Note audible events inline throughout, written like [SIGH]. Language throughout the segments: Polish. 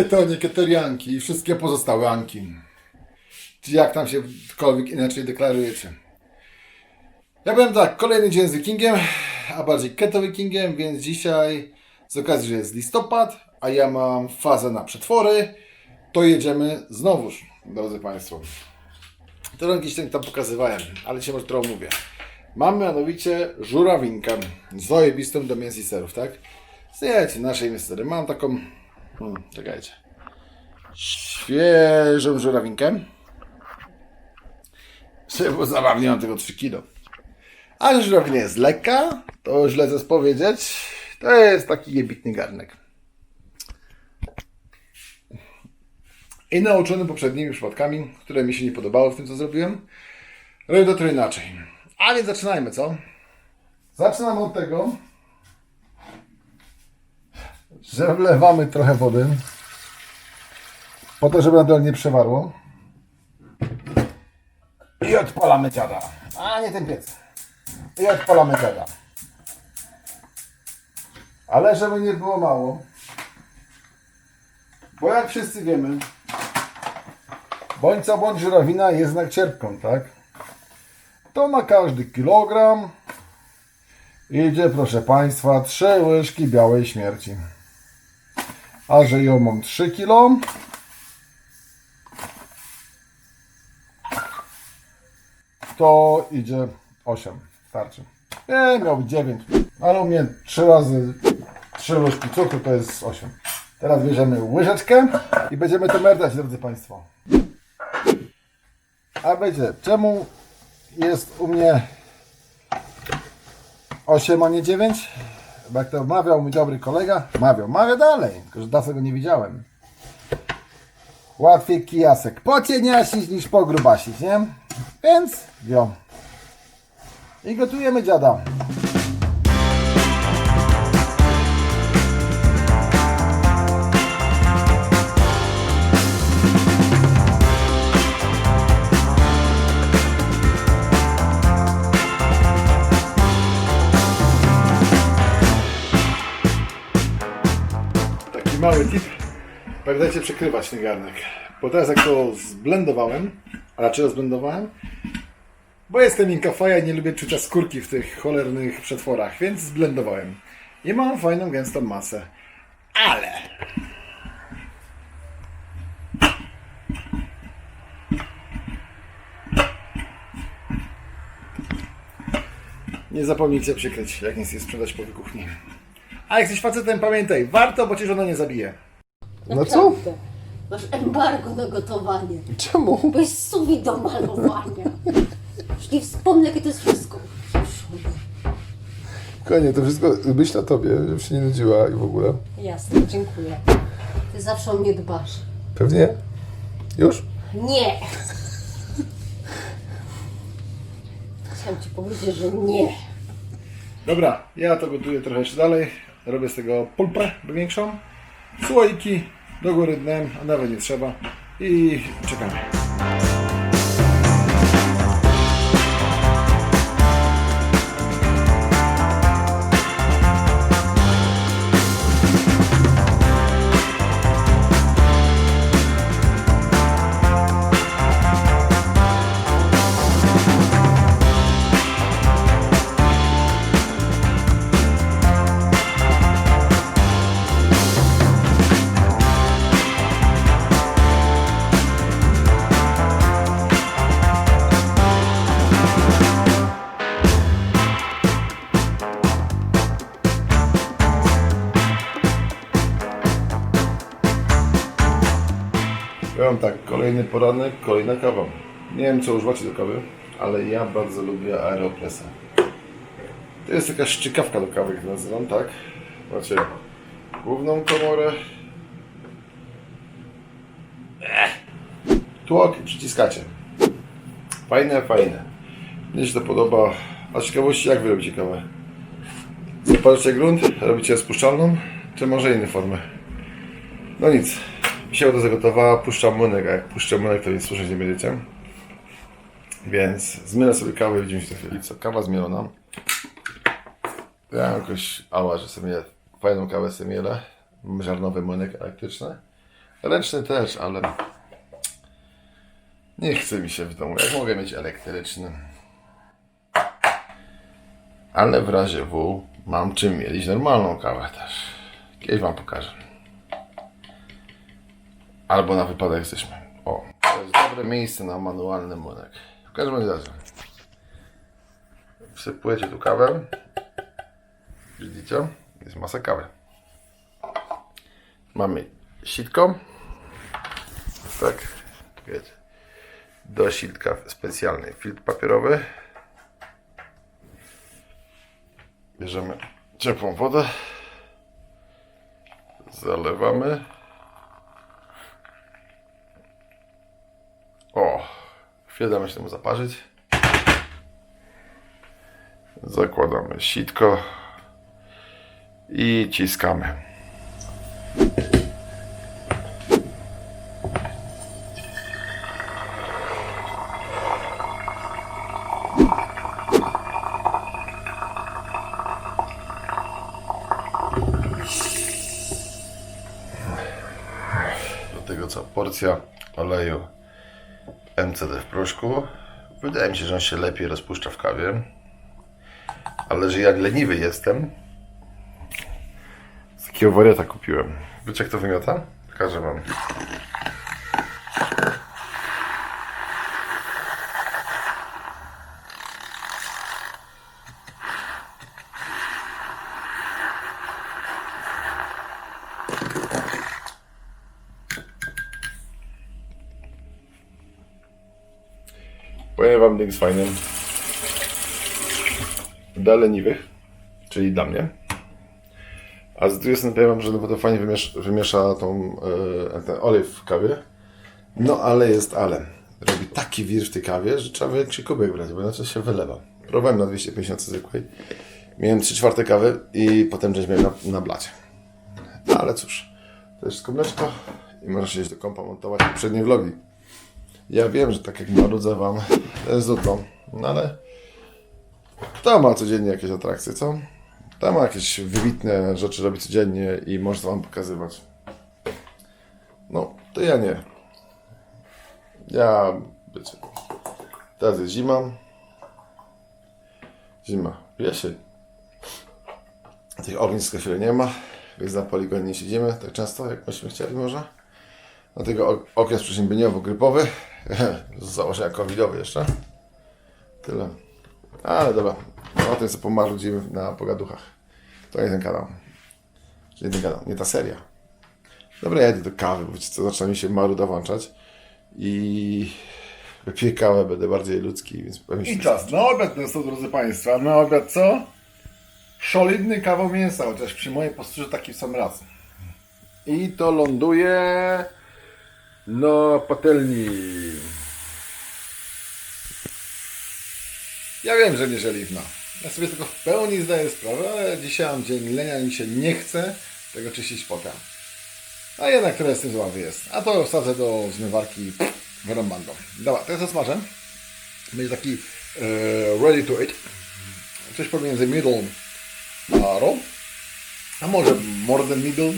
Ketonie, ketorianki i wszystkie pozostałe Anki. Czy jak tam się cokolwiek inaczej deklarujecie. Ja powiem tak, kolejny dzień z Wikingiem, a bardziej keto Wikingiem, więc dzisiaj z okazji, że jest listopad, a ja mam fazę na przetwory, to jedziemy znowuż, drodzy Państwo. To kiedyś tam pokazywałem, ale dzisiaj może trochę mówię. Mam mianowicie żurawinkę, zajebistą do mięs i serów, tak? Zjecie naszej mięsery. Mam taką, hmm, czekajcie, świeżą żurawinkę. Było zabawnie, mam tylko 3 kilo. Ale żurawina jest lekka, to źle coś powiedzieć. To jest taki jebitny garnek. I nauczony poprzednimi przypadkami, które mi się nie podobały w tym, co zrobiłem, robię to trochę inaczej. A więc zaczynajmy, co? Zaczynamy od tego, że wlewamy trochę wody, po to, żeby nadal nie przewarło. I odpalamy dziada. A nie ten piec. I odpalamy dziada. Ale żeby nie było mało, bo jak wszyscy wiemy, bądź co bądź żurawina jest znak cierpką, tak? To na każdy kilogram idzie, proszę Państwa, 3 łyżki białej śmierci. A że ją mam 3 kilo, to idzie 8. Starczy. Nie, miał być 9. Ale u mnie 3 razy 3 łyżki cukru to jest 8. Teraz bierzemy łyżeczkę i będziemy to merdać, drodzy Państwo. A wiecie, czemu jest u mnie 8, a nie 9? Bo jak to mawiał mój dobry kolega, mawiał, mawia dalej, tylko że dawno go nie widziałem. Łatwiej kijasek pocieniasić niż pogrubasić, nie? Więc wio. I gotujemy dziada. Pamiętajcie przekrywać ten garnek. Bo teraz jak to zblendowałem, a dlaczego zblendowałem? Bo jestem inkafaja i nie lubię czucia skórki w tych cholernych przetworach, więc zblendowałem. I mam fajną, gęstą masę. Ale... Nie zapomnijcie przykryć, jak nic jest sprzedać po kuchni. A jak jesteś facetem, pamiętaj, warto, bo cię żona nie zabije. No co? Naprawdę. Masz embargo na gotowanie. Czemu? Bo jest suwi do malowania. Już nie wspomnę, jakie to jest wszystko. Konie, to wszystko myśl o tobie, żebym się nie nudziła i w ogóle. Jasne, dziękuję. Ty zawsze o mnie dbasz. Pewnie? Już? Nie! Chciałam ci powiedzieć, że nie. Dobra, ja to gotuję trochę jeszcze dalej. Robię z tego pulpę większą. Słoiki do góry dnem, a nawet nie trzeba. I czekamy. Kolejny poranek, kolejna kawa. Nie wiem co używacie do kawy, ale ja bardzo lubię Aeropressa. To jest taka szczykawka do kawy, jak nazywam, tak? Macie główną komorę. Tłok i przyciskacie. Fajne, fajne. Mnie się to podoba. A z ciekawości jak wy robicie kawę? Zapalacie grunt, robicie spuszczalną, czy może inne formy? No nic. Mi się to zagotowała, puszczam młynek, a jak puszczę młynek, to nic słyszeć nie będziecie. Więc zmielę sobie kawę i widzimy się za chwilę. Co, kawa zmielona. Ja jakoś, ała, że sobie fajną kawę sobie mielę. Żarnowy młynek elektryczny. Ręczny też, ale nie chce mi się w domu. Jak mogę mieć elektryczny? Ale w razie W mam czym mielić normalną kawę też. Kiedyś wam pokażę. Albo na wypadek jesteśmy. O, to jest dobre miejsce na manualny młynek. W każdym razie. Wsypujecie tu kawę. Widzicie? Jest masa kawy. Mamy sitko. Tak, wiecie. Do sitka specjalny filtr papierowy. Bierzemy ciepłą wodę. Zalewamy. O, chwilę damy się temu zaparzyć. Zakładamy sitko i ciskamy. Do tego co? Porcja oleju MCD w proszku. Wydaje mi się, że on się lepiej rozpuszcza w kawie. Ale że jak leniwy jestem, z takiego wariata kupiłem. Wiecie jak to wymiata? Pokażę wam. Powiem wam link z fajnym. Dla leniwych, czyli dla mnie. A z drugiej strony powiem wam, że no to fajnie wymiesz, wymiesza tą, e, ten olej w kawie. No ale jest ale. Robi taki wir w tej kawie, że trzeba większy kubek brać, bo inaczej się wylewa. Próbowałem na 250 zwykłej. Miałem 3 czwarte kawy i potem część miałem na, na blacie. No ale cóż, to jest komleczko i możesz iść do kompa montować poprzednie vlogi. Ja wiem, że tak jak marudzę wam, jest nudno, no ale to ma codziennie jakieś atrakcje, co? To ma jakieś wybitne rzeczy robi codziennie i może wam pokazywać. No, to ja nie. Ja, wiecie, teraz jest zima. Zima, jesień. Tych ognisk chwilę nie ma, więc na poligonie nie siedzimy tak często, jak byśmy chcieli może. Dlatego ok- okres przeziębieniowo-grypowy, [LAUGHS] z założenia covidowy jeszcze. Tyle. Ale dobra, o tym co pomarudzimy na pogaduchach. To nie ten kanał. Nie ten kanał, nie ta seria. Dobra, ja idę do kawy, bo co, zaczyna mi się maruda włączać. I wypiję kawę, będę bardziej ludzki, więc się... I czas na obiad, co, drodzy Państwo. Na obiad co? Solidny kawał mięsa, chociaż przy mojej posturze taki sam raz. I to ląduje na patelni. Ja wiem, że nie żeliwna. Ja sobie tylko w pełni zdaję sprawę, ale dzisiaj mam dzień lenia i mi się nie chce tego czyścić potem. A jednak tyle z tym zławy jest. A to wsadzę do zmywarki wyrąbando. Dobra, teraz zasmażę. Będzie taki e, ready to eat. Coś pomiędzy middle a raw. A może more than middle?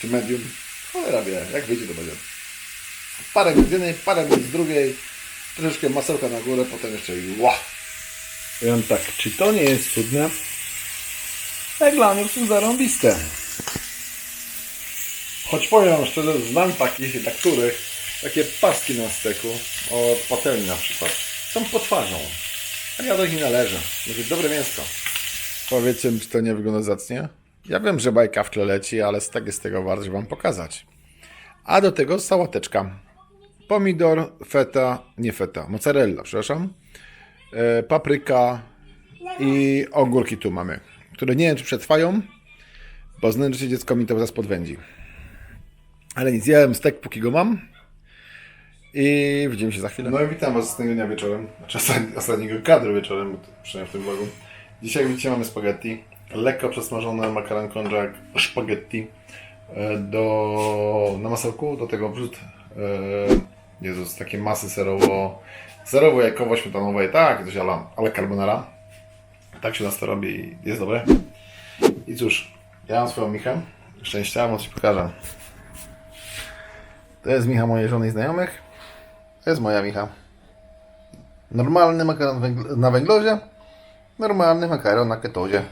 Czy medium? Cholera wie, jak wyjdzie to będzie. Parę minut z jednej, parę minut z drugiej. Troszeczkę masełka na górę, potem jeszcze i ła. Powiem tak, czy to nie jest cudne? Jak dla mnie są zarąbiste. Choć powiem wam szczerze, znam takich, dla których takie paski na steku, od patelni na przykład, są potwarzą. A ja do nich nie należę. Będzie dobre mięsko. Powiecie mi, czy to nie wygląda zacnie? Ja wiem, że bajka w tle leci, ale jest tego wart, żeby wam pokazać. A do tego sałateczka. Pomidor, feta, nie feta, mozzarella, przepraszam. E, papryka i ogórki tu mamy, które nie wiem, czy przetrwają, bo znęczy dziecko mi to zaraz podwędzi. Ale nic, jadłem stek, póki go mam. I widzimy się za chwilę. No i witam Was z tego dnia wieczorem, znaczy ostatni- ostatniego kadru wieczorem, przynajmniej w tym vlogu. Dzisiaj widzicie mamy spaghetti, lekko przesmażone makaron konżak spaghetti e, do, na masełku, do tego wrzut e, Jezus, takie masy serowo, serowo jakowo śmietanowej, tak, coś ale, ale carbonara. Tak się nas to robi jest dobre. I cóż, ja mam swoją michę, szczęścia, może Ci pokażę. To jest Micha mojej żony i znajomych. To jest moja Micha. Normalny makaron na węglozie. Normalny makaron na ketozie.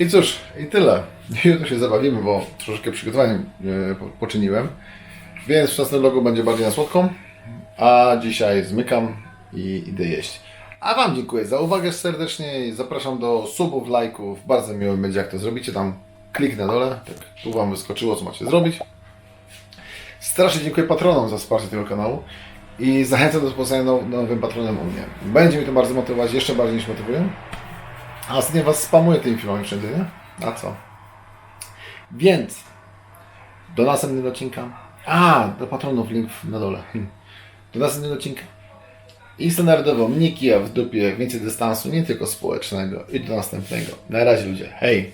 I cóż, i tyle. Jutro się zabawimy, bo troszeczkę przygotowaniem e, po- poczyniłem. Więc wczesne logo będzie bardziej na słodką. A dzisiaj zmykam i idę jeść. A Wam dziękuję za uwagę serdecznie i zapraszam do subów, lajków. Bardzo miło będzie jak to zrobicie. Tam klik na dole. Tak, tu Wam wyskoczyło co macie zrobić. Strasznie dziękuję patronom za wsparcie tego kanału i zachęcam do pozostania now- nowym patronem u mnie. Będzie mi to bardzo motywować, jeszcze bardziej niż motywuję. A ostatnio Was spamuję tymi filmami wszędzie, nie? A co? Więc do następnego odcinka. A, do patronów link na dole. Hm. Do następnego odcinka. I standardowo mnie kija w dupie, więcej dystansu, nie tylko społecznego. I do następnego. Na razie ludzie. Hej!